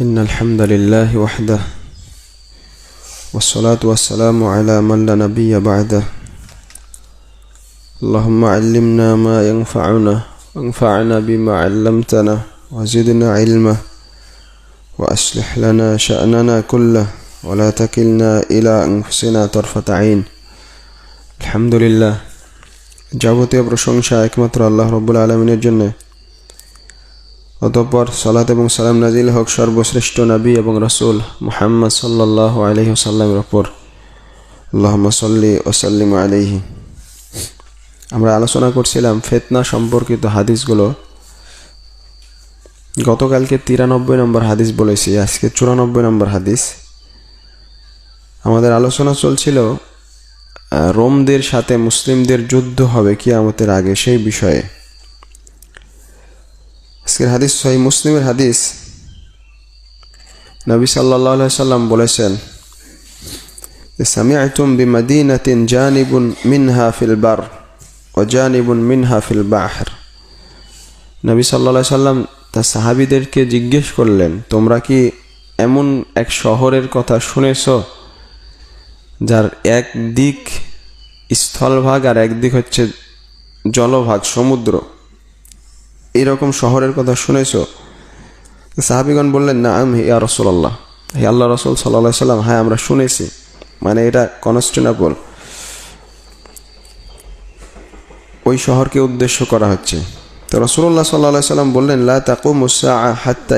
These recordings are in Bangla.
إن الحمد لله وحده والصلاة والسلام على من لا نبي بعده اللهم علمنا ما ينفعنا وانفعنا بما علمتنا وزدنا علما وأصلح لنا شأننا كله ولا تكلنا إلى أنفسنا طرفة عين الحمد لله যাবতীয় প্রশংসা একমাত্র আল্লাহ রব্বুল আলমিনের জন্য অতঃপর সালাত এবং সালাম নাজিল হক সর্বশ্রেষ্ঠ নবী এবং রসুল মুহাম্মদ সাল্লাহ আলহি সাল্লামের ওপর আল্লাহ সাল্লি ওসাল্লিম আলহি আমরা আলোচনা করছিলাম ফেতনা সম্পর্কিত হাদিসগুলো। গতকালকে তিরানব্বই নম্বর হাদিস বলেছি, আজকে চুরানব্বই নম্বর হাদিস। আমাদের আলোচনা চলছিল রোমদের সাথে মুসলিমদের যুদ্ধ হবে কিয়ামতের আগে সেই বিষয়ে। আজকের হাদিস, সহি মুসলিমের হাদিস। নবী সাল্লাহ সাল্লাম বলেছেন সামিআতুম বিমাদিনাতিন জানিবুন মিনহা ফিল বার ও জানিবুন মিনহা ফিল বাহর। নবী সাল্লাহ সাল্লাম তার সাহাবিদেরকে জিজ্ঞেস করলেন, তোমরা কি এমন এক শহরের কথা শুনেছ, যার এক দিক স্থলভাগ আর একদিক হচ্ছে জলভাগ, সমুদ্র? এরকম শহরের কথা শুনেছ? সাহাবিগণ বললেন না আমি ইয়া রসুল্লাহ হে আল্লাহ রসুল সাল্লাহ সাল্লাম হ্যাঁ আমরা শুনেছি। মানে এটা কনস্টেনাপল ওই শহরকে উদ্দেশ্য করা হচ্ছে। তো রসুল্লাহ সাল্লাহ সাল্লাম বললেন, লা তাকুম হাত্তা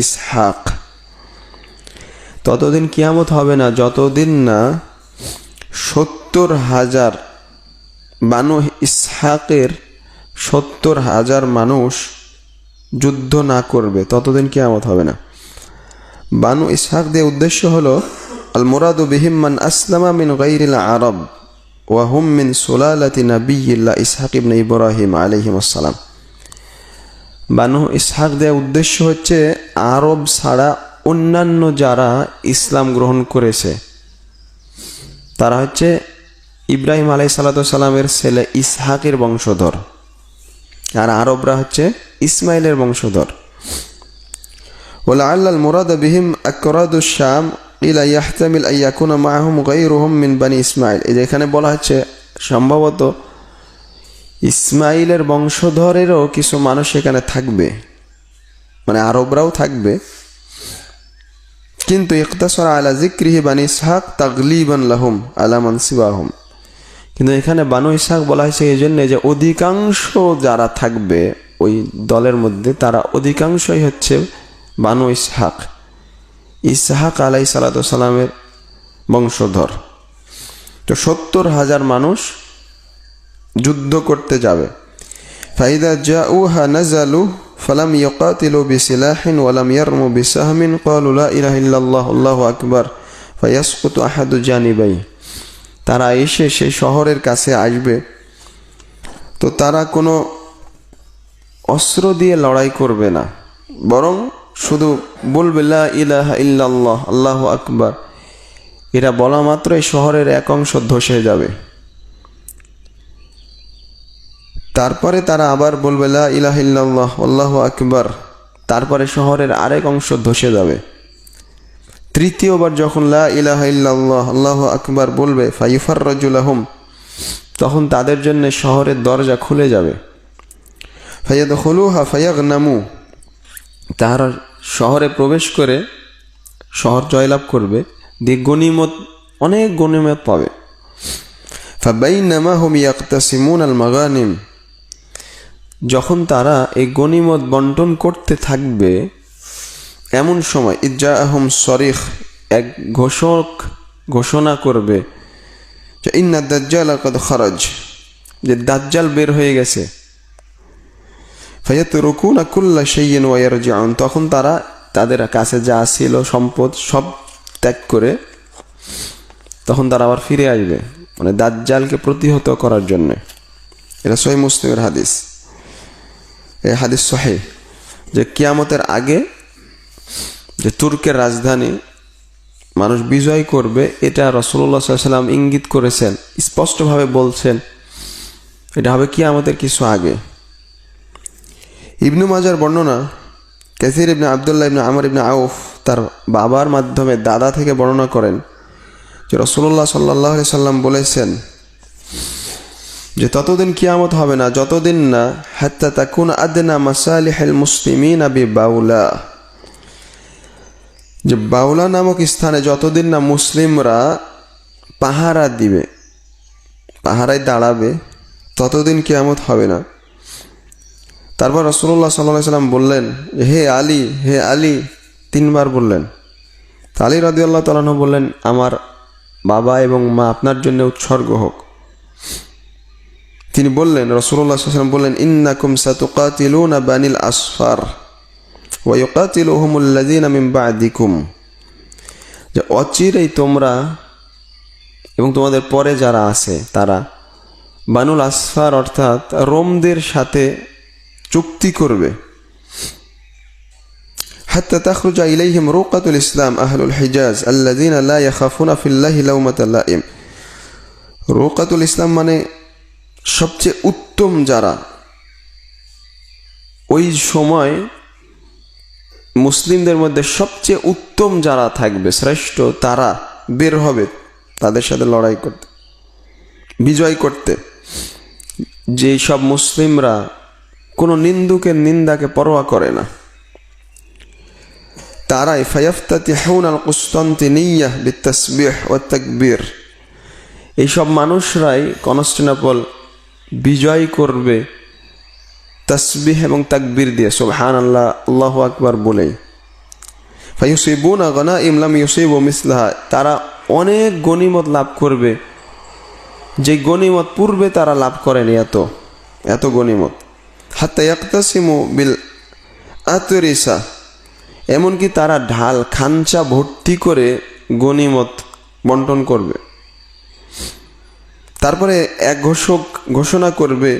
ইসহাক। ততদিন কিয়ামত হবে না, যতদিন না সত্তর হাজার বানু ইসহাকের সত্তর হাজার মানুষ যুদ্ধ না করবে, ততদিন কিয়ামত হবে না। বানু ইসহাক দিয়ে উদ্দেশ্য হলো আল মুরাদু বিহিম মান আসলামা মিন গাইরিল আরব ওয়াহুম মিন সুলালাতি নাবিয়্যিল্লাহ ইসহাক ইবনে ইব্রাহিম আলাইহিম আসসালাম। বানু ইসহাক দেওয়া উদ্দেশ্য হচ্ছে, আরব ছাড়া অন্যান্য যারা ইসলাম গ্রহণ করেছে, তারা হচ্ছে ইব্রাহিম আলাই সালাতামের ছেলে ইসহাকের বংশধর আর আরবরা হচ্ছে ইসমাইলের বংশধর ولعل المراد بهم أكراد الشام إلى يحتمل أن يكون معهم غيرهم من بني إسماعيل এই যে এখানে বলা হচ্ছে সম্ভবত ইসমাইলের বংশধরেরও কিছু মানুষ এখানে থাকবে মানে আরবরাও থাকবে কিন্তু ইকতাসর আলা জিক্রিহি বানি ইসহাক তাগলিবান লাহুম আলা মানসিবাহুম কিন্তু এখানে বানু ইসাক বলা হয়েছে এই জন্যে যে অধিকাংশ যারা থাকবে ওই দলের মধ্যে, তারা অধিকাংশই হচ্ছে বানু ইসহাক। ইসহাক আলাই সালাতামের বংশধর। তো সত্তর হাজার মানুষ যুদ্ধ করতে যাবে। ফাইদা জাউহা নাজালু ফালাম ইয়কাতিলু বিসিলাহিন ওয়ালাম ইয়ারমু বিসাহমিন, ক্বালু লা ইলাহা ইল্লাল্লাহ, আল্লাহু আকবার, ফায়াসকুতু আহাদু জানিবাই। তারা এসে সেই শহরের কাছে আসবে। তো তারা কোনো অস্ত্র দিয়ে লড়াই করবে না। বরং শুধু বলবে ইলাহা ইল্লাল্লাহ, আল্লাহ আকবার। এরা বলা মাত্র এই শহরের এক অংশ ধসে যাবে। তারপরে তারা আবার বলবে লা ইলাহ ইল্লাল্লাহ, আল্লাহ আকবার। তারপরে শহরের আরেক অংশ ধসে যাবে। তৃতীয়বার যখন লা ইলাহ ইল্লাল্লাহ, আল্লাহ আকবার বলবে ফাইফার রজুল আহম তখন তাদের জন্য শহরের দরজা খুলে যাবে। ফাইয়াদ হলুহা ফাইয়াগ নামু তাহারা শহরে প্রবেশ করে শহর জয়লাভ করবে, দিয়ে গনিমত অনেক গনিমত পাবে। ফাবাইনামা হুম ইয়াকতাসিমুন আল মাগানিম যখন তারা এই গনিমত বন্টন করতে থাকবে এমন সময় ইজ্জা আহম শরিখ এক ঘোষক ঘোষণা করবে যে, ইন্না দাজ্জাল কদ খরচ যে দাজ্জাল বের হয়ে গেছে। ফাইয়াত রুকুন আকুল্লা সেইন ওয়ার জাউন তখন তারা তাদের কাছে যা ছিল, সম্পদ সব ত্যাগ করে তখন তারা আবার ফিরে আসবে মানে দাজ্জালকে প্রতিহত করার জন্য। এটা সহি মুসলিমের হাদিস। এই হাদিস সহে যে কিয়ামতের আগে যে তুর্কের রাজধানী, মানুষ বিজয় করবে, এটা রসুল্লাহ সাল্লাম ইঙ্গিত করেছেন, স্পষ্টভাবে বলছেন, এটা হবে কি আমাদের কিছু আগে। ইবনু মাজার বর্ণনা, কাসির ইবনে আবদুল্লাহ ইবনে আমর ইবনে আউফ তার বাবার মাধ্যমে দাদা থেকে বর্ণনা করেন যে রসুল্লাহ সাল্লাহ সাল্লাম বলেছেন যে ততদিন কিয়ামত হবে না, যতদিন না, হাত্তা তাকুন আদনা মাসালিহেল মুসলিমিন আবি বাউলা যে বাউলা নামক স্থানে যতদিন না মুসলিমরা পাহারা দিবে, পাহারায় দাঁড়াবে, ততদিন কেয়ামত হবে না। তারপর রসুল্লাহ সাল্লাহ সাল্লাম বললেন, হে আলী হে আলী, তিনবার বললেন। আলী রাদিউল্লাহ তালাহ বললেন, আমার বাবা এবং মা আপনার জন্য উৎসর্গ হোক। তিনি বললেন রসুল্লাহ সাল্লাম বললেন, ইন্নাকুম সাতুকাতিলুনা বানিল আসফার। ওয়াইকাতিলুহুমুল্লাযীনা মিন বা'দিকুম যে অচিরেই তোমরা এবং তোমাদের পরে যারা আছে তারা বানুল আসফার অর্থাৎ রোমদের সাথে চুক্তি করবে حتى تخرج إليهم روقة الإسلام أهل الحجاز الذين لا يخافون في الله لومة لائم রোকাতুল ইসলাম মানে সবচেয়ে উত্তম যারা ওই সময় মুসলিমদের মধ্যে সবচেয়ে উত্তম যারা থাকবে, শ্রেষ্ঠ তারা বের হবে তাদের সাথে লড়াই করতে, বিজয় করতে। যেই সব মুসলিমরা কোনো নিন্দুকের নিন্দাকে পরোয়া করে না। তারাই ফায়াফতাতিহুন আল কুস্তান্তিনিয়াহ বিতাসবিহ ও তাকবীর এইসব মানুষরাই কনস্টেনাপল বিজয় করবে তসবিহ এবং তাকবির দিয়ে সুবহান আল্লাহ আল্লাহ আকবার বলেই। ফাইসিবুনা গনা ইমলাম ইউসিব ও মিসলাহা, তারা অনেক গনিমত লাভ করবে। যে গনিমত পূর্বে তারা লাভ করেনি এত এত গনিমত হাত্তা বিল আতরিসা, এমনকি তারা ঢাল খাঞ্চা ভর্তি করে গনিমত বন্টন করবে। তারপরে এক ঘোষক ঘোষণা করবে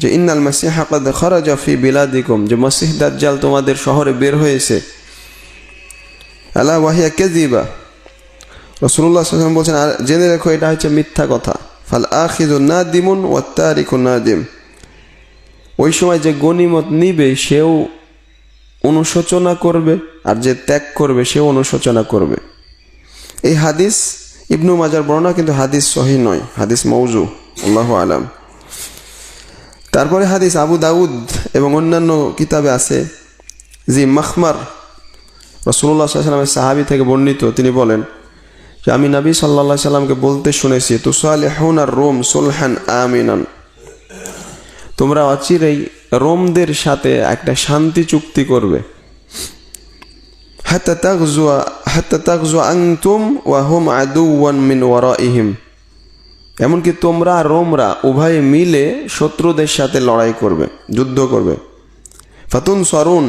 যে ইন্নাল মাসিহ হাকাদ খরাজা ফি বিলাদিকুম, যে মসিহ দাজ্জাল তোমাদের শহরে বের হয়েছে। আলা ওয়াহিয়া কেজিবা। রসুল্লাহ বলছেন, আর জেনে রেখো, এটা হচ্ছে মিথ্যা কথা। ফাল আখিজু না দিমুন ও ওয়াত্তারিকু না দিম ওই সময় যে গনিমত নিবে, সেও অনুশোচনা করবে, আর যে ত্যাগ করবে, সেও অনুশোচনা করবে। এই হাদিস, ইবনু মাজার বর্ণনা কিন্তু হাদিস সহি নয়, হাদিস মৌজু আল্লাহ আলাম। তারপরে হাদিস আবু দাউদ এবং অন্যান্য কিতাবে আছে জি মখমার রসুল্লাহ সাল্লামের সাহাবি থেকে বর্ণিত, তিনি বলেন যে, আমি নবী সাল্লা সাল্লামকে বলতে শুনেছি, তুসালেহুন আর রোম সুলহান আমিনান। তোমরা অচিরেই রোমদের সাথে একটা শান্তি চুক্তি করবে। হাত্তা তাগজুয়া হাত্তা তাগজুয়া আংতুম ওয়াহুম আদুওয়ান মিন ওয়ারাইহিম। এমনকি তোমরা রোমরা উভয়ে মিলে শত্রুদের সাথে লড়াই করবে, যুদ্ধ করবে। ফাতুন সরুন,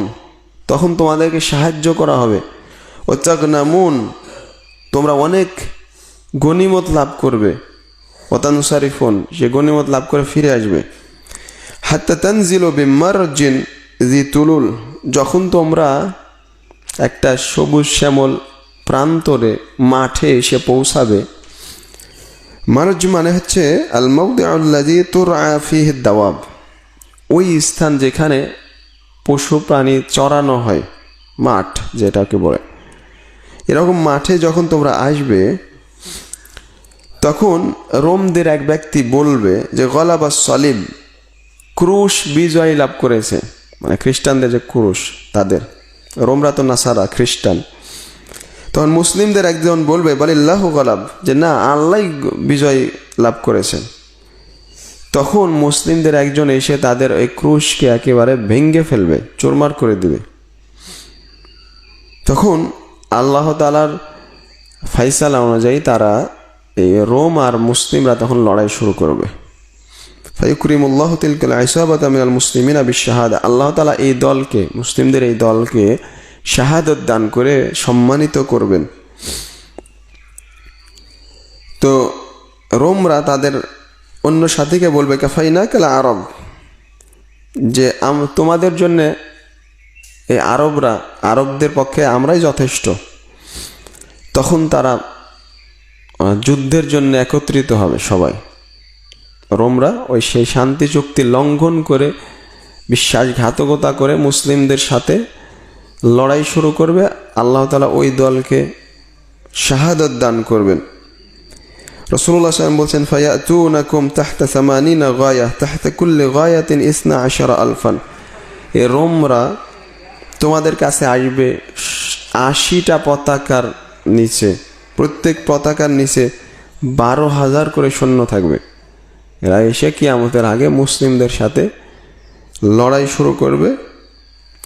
তখন তোমাদেরকে সাহায্য করা হবে। ওচাকনামুন তোমরা অনেক গনিমত লাভ করবে। ওতানুসারিফুন সে গনিমত লাভ করে ফিরে আসবে। হাত্তা তানজিল বিমারজিন জি তুলুল, যখন তোমরা একটা সবুজ শ্যামল প্রান্তরে মাঠে এসে পৌঁছাবে মারজ মানে হচ্ছে দাওয়াব। ওই স্থান যেখানে পশু প্রাণী চড়ানো হয়, মাঠ যেটাকে বলে। এরকম মাঠে যখন তোমরা আসবে, তখন রোমদের এক ব্যক্তি বলবে যে, গলাবা সলিম, ক্রুশ বিজয় লাভ করেছে। মানে খ্রিস্টানদের যে ক্রুশ, তাদের। রোমরা তো নাসারা, খ্রিস্টান। তখন মুসলিমদের একজন বলবে বলিল্লাহ গলাব। যে, না আল্লাহ বিজয় লাভ করেছেন। তখন মুসলিমদের একজন এসে তাদের ওই ক্রুশকে একেবারে ভেঙ্গে ফেলবে, চোরমার করে দিবে। তখন আল্লাহ তালার ফাইসালা অনুযায়ী তারা এই রোম আর মুসলিমরা তখন লড়াই শুরু করবে। ফাইকুরিমুল্লাহ তিলকুল আইসাবাত মুসলিমিন আবি শাহাদ। আল্লাহ তালা এই দলকে, মুসলিমদের এই দলকে শাহাদত দান করে সম্মানিত করবেন। তো রোমরা তাদের অন্য সাথীকে বলবে কাফাইনা কেলা আরব। যে তোমাদের জন্যে এই আরবরা, আরবদের পক্ষে আমরাই যথেষ্ট। তখন তারা যুদ্ধের জন্য একত্রিত হবে সবাই। রোমরা ওই সেই শান্তি চুক্তি লঙ্ঘন করে, বিশ্বাসঘাতকতা করে মুসলিমদের সাথে লড়াই শুরু করবে, আল্লাহ তালা ওই দলকে শাহাদত দান করবেন। রসুল্লাহ সাল্লাম বলছেন, ফায়াতুনাকুম তাহতা সামানিনা গায়া, তাহতা কুল্লি গায়াতিন ইসনা আশারা আলফান। এ রোমরা তোমাদের কাছে আসবে আশিটা পতাকার নিচে, প্রত্যেক পতাকার নিচে বারো হাজার করে সৈন্য থাকবে। এরা এসে কিয়ামতের আগে মুসলিমদের সাথে লড়াই শুরু করবে।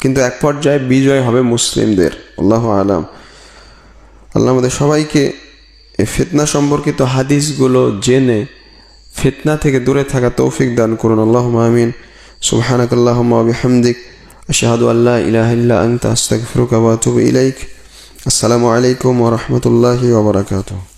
কিন্তু এক পর্যায়ে বিজয় হবে মুসলিমদের। আল্লাহ আলাম। আল্লাহ আমাদের সবাইকে এই ফিতনা সম্পর্কিত হাদিসগুলো জেনে ফিতনা থেকে দূরে থাকা তৌফিক দান করুন। আল্লাহ আমিন। সুবহানাক আল্লাহ ওয়া বিহামদিক। আশহাদু আল্লা ইলাহা ইল্লা আনতা। আস্তাগফিরুকা ওয়া ইলাইক। আসসালামু আলাইকুম ওয়া রাহমাতুল্লাহি ওয়া বারাকাতুহু।